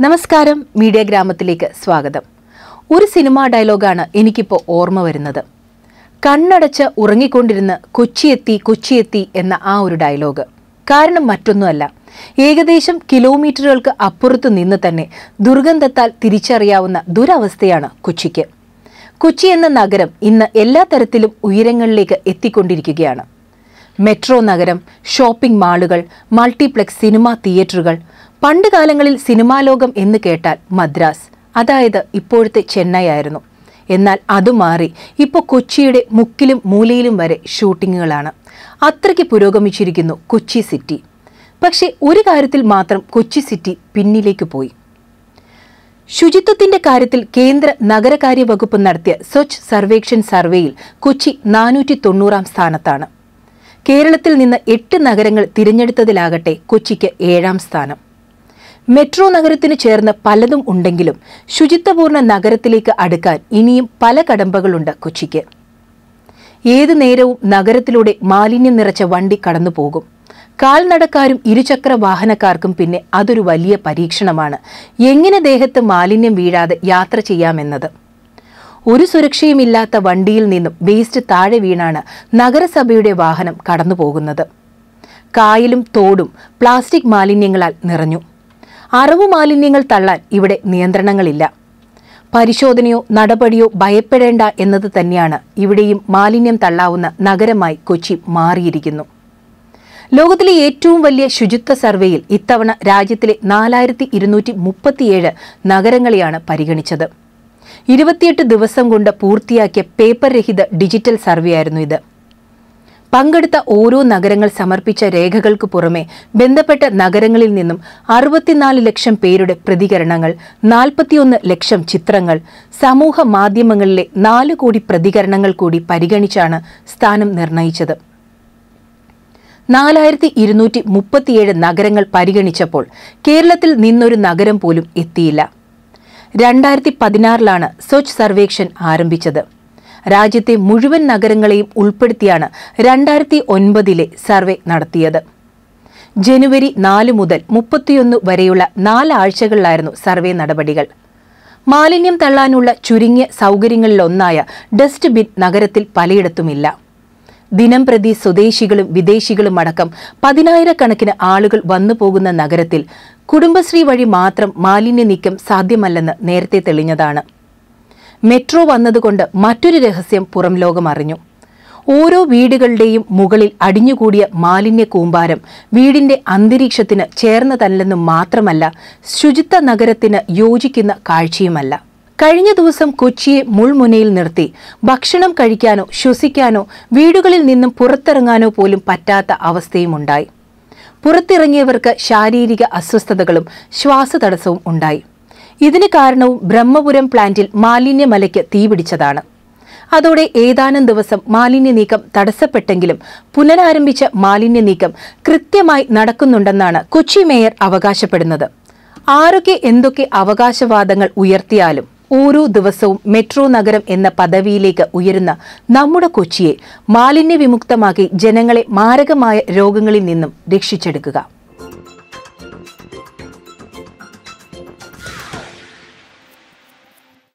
നമസ്കാരം. മീഡിയ ഗ്രാമത്തിലേക്ക് സ്വാഗതം. ഒരു സിനിമാ ഡയലോഗാണ് എനിക്കിപ്പോൾ ഓർമ്മ വരുന്നത്. കണ്ണടച്ച് ഉറങ്ങിക്കൊണ്ടിരുന്ന് കൊച്ചിയെത്തി കൊച്ചിയെത്തി എന്ന ആ ഒരു ഡയലോഗ്. കാരണം മറ്റൊന്നുമല്ല. ഏകദേശം കിലോമീറ്ററുകൾക്ക് അപ്പുറത്ത് നിന്ന് തന്നെ ദുർഗന്ധത്താൽ തിരിച്ചറിയാവുന്ന ദുരവസ്ഥയാണ് കൊച്ചിക്ക്. കൊച്ചി എന്ന നഗരം ഇന്ന് എല്ലാ തരത്തിലും ഉയരങ്ങളിലേക്ക് എത്തിക്കൊണ്ടിരിക്കുകയാണ്. മെട്രോ നഗരം ഷോപ്പിംഗ് മാളുകൾ മൾട്ടിപ്ലക്സ് സിനിമാ തിയേറ്ററുകൾ പണ്ട് കാലങ്ങളിൽ സിനിമാ ലോകം എന്ന് കേട്ടാൽ മദ്രാസ് അതായത് ഇപ്പോഴത്തെ ചെന്നൈ ആയിരുന്നു. എന്നാൽ അത് മാറി ഇപ്പോൾ കൊച്ചിയുടെ മുക്കിലും മൂലയിലും വരെ ഷൂട്ടിങ്ങുകളാണ്. അത്രയ്ക്ക് പുരോഗമിച്ചിരിക്കുന്നു കൊച്ചി സിറ്റി. പക്ഷേ ഒരു കാര്യത്തിൽ മാത്രം കൊച്ചി സിറ്റി പിന്നിലേക്ക് പോയി. ശുചിത്വത്തിന്റെ കാര്യത്തിൽ കേന്ദ്ര നഗരകാര്യ വകുപ്പ് നടത്തിയ സ്വച്ഛ് സർവേക്ഷൻ സർവേയിൽ കൊച്ചി നാനൂറ്റി തൊണ്ണൂറാം സ്ഥാനത്താണ്. കേരളത്തിൽ നിന്ന് എട്ട് നഗരങ്ങൾ തിരഞ്ഞെടുത്തതിലാകട്ടെ കൊച്ചിക്ക് ഏഴാം സ്ഥാനം. മെട്രോ നഗരത്തിന് ചേർന്ന് പലതും ഉണ്ടെങ്കിലും ശുചിത്വപൂർണ നഗരത്തിലേക്ക് അടുക്കാൻ ഇനിയും പല കടമ്പകളുണ്ട് കൊച്ചിക്ക്. ഏതു നേരവും നഗരത്തിലൂടെ മാലിന്യം നിറച്ച വണ്ടി കടന്നു പോകും. കാൽനടക്കാരും ഇരുചക്ര വാഹനക്കാർക്കും പിന്നെ അതൊരു വലിയ പരീക്ഷണമാണ്. എങ്ങനെ ദേഹത്ത് മാലിന്യം വീഴാതെ യാത്ര ചെയ്യാമെന്നത്? ഒരു സുരക്ഷയുമില്ലാത്ത വണ്ടിയിൽ നിന്നും വേസ്റ്റ് താഴെ വീണാണ് നഗരസഭയുടെ വാഹനം കടന്നുപോകുന്നത്. കായലും തോടും പ്ലാസ്റ്റിക് മാലിന്യങ്ങളാൽ നിറഞ്ഞു. അറവു മാലിന്യങ്ങൾ തള്ളാൻ ഇവിടെ നിയന്ത്രണങ്ങളില്ല. പരിശോധനയോ നടപടിയോ ഭയപ്പെടേണ്ട എന്നത് തന്നെയാണ് ഇവിടെയും മാലിന്യം തള്ളാവുന്ന നഗരമായി കൊച്ചി മാറിയിരിക്കുന്നു. ലോകത്തിലെ ഏറ്റവും വലിയ ശുചിത്വ സർവേയിൽ ഇത്തവണ രാജ്യത്തിലെ നാലായിരത്തി ഇരുന്നൂറ്റി മുപ്പത്തിയേഴ് നഗരങ്ങളെയാണ് പരിഗണിച്ചത്. ഇരുപത്തിയെട്ട് ദിവസം കൊണ്ട് പൂർത്തിയാക്കിയ പേപ്പർ രഹിത ഡിജിറ്റൽ സർവേ ആയിരുന്നു ഇത്. പങ്കെടുത്ത ഓരോ നഗരങ്ങൾ സമർപ്പിച്ച രേഖകൾക്ക് പുറമെ ബന്ധപ്പെട്ട നഗരങ്ങളിൽ നിന്നും അറുപത്തിനാല് ലക്ഷം പേരുടെ പ്രതികരണങ്ങൾ നാൽപ്പത്തിയൊന്ന് ലക്ഷം ചിത്രങ്ങൾ സമൂഹ മാധ്യമങ്ങളിലെ നാല് കോടി പ്രതികരണങ്ങൾ കൂടി പരിഗണിച്ചാണ് സ്ഥാനം നിർണയിച്ചത്. നാലായിരത്തി ഇരുന്നൂറ്റി മുപ്പത്തിയേഴ് നഗരങ്ങൾ പരിഗണിച്ചപ്പോൾ കേരളത്തിൽ നിന്നൊരു നഗരം പോലും എത്തിയില്ല. രണ്ടായിരത്തി പതിനാറിലാണ് സ്വച്ഛ് സർവേക്ഷൻ ആരംഭിച്ചത്. രാജ്യത്തെ മുഴുവൻ നഗരങ്ങളെയും ഉൾപ്പെടുത്തിയാണ് രണ്ടായിരത്തി ഒൻപതിലെ സർവേ നടത്തിയത്. ജനുവരി നാല് മുതൽ മുപ്പത്തിയൊന്ന് വരെയുള്ള നാലാഴ്ചകളിലായിരുന്നു സർവേ നടപടികൾ. മാലിന്യം തള്ളാനുള്ള ചുരുങ്ങിയ സൗകര്യങ്ങളിലൊന്നായ ഡസ്റ്റ്ബിൻ നഗരത്തിൽ പലയിടത്തുമില്ല. ദിനം പ്രതി സ്വദേശികളും വിദേശികളും അടക്കം പതിനായിരക്കണക്കിന് ആളുകൾ വന്നു പോകുന്ന നഗരത്തിൽ കുടുംബശ്രീ വഴി മാത്രം മാലിന്യ നീക്കം സാധ്യമല്ലെന്ന് നേരത്തെ തെളിഞ്ഞതാണ്. മെട്രോ വന്നതുകൊണ്ട് മറ്റൊരു രഹസ്യം പുറം ലോകം അറിഞ്ഞു ഓരോ വീടുകളുടെയും മുകളിൽ അടിഞ്ഞുകൂടിയ മാലിന്യ കൂമ്പാരം വീടിന്റെ അന്തരീക്ഷത്തിന് ചേർന്നതല്ലെന്ന് മാത്രമല്ല ശുചിത്വ നഗരത്തിന് യോജിക്കുന്ന കാഴ്ചയുമല്ല. കഴിഞ്ഞ ദിവസം കൊച്ചിയെ മുൾമുനയിൽ നിർത്തി. ഭക്ഷണം കഴിക്കാനോ ശ്വസിക്കാനോ വീടുകളിൽ നിന്നും പുറത്തിറങ്ങാനോ പോലും പറ്റാത്ത അവസ്ഥയുമുണ്ടായി. പുറത്തിറങ്ങിയവർക്ക് ശാരീരിക അസ്വസ്ഥതകളും ശ്വാസതടസ്സവും ഉണ്ടായി. ഇതിന് കാരണവും ബ്രഹ്മപുരം പ്ലാന്റിൽ മാലിന്യമലയ്ക്ക് തീപിടിച്ചതാണ് അതോടെ ഏതാനും ദിവസം മാലിന്യ നീക്കം തടസ്സപ്പെട്ടെങ്കിലും പുനരാരംഭിച്ച മാലിന്യ നീക്കം കൃത്യമായി നടക്കുന്നുണ്ടെന്നാണ് കൊച്ചി മേയർ അവകാശപ്പെടുന്നത്. ആരൊക്കെ എന്തൊക്കെ അവകാശവാദങ്ങൾ ഉയർത്തിയാലും ഓരോ ദിവസവും മെട്രോ നഗരം എന്ന പദവിയിലേക്ക് ഉയരുന്ന നമ്മുടെ കൊച്ചിയെ മാലിന്യ വിമുക്തമാക്കി ജനങ്ങളെ മാരകമായ രോഗങ്ങളിൽ നിന്നും രക്ഷിച്ചെടുക്കുക.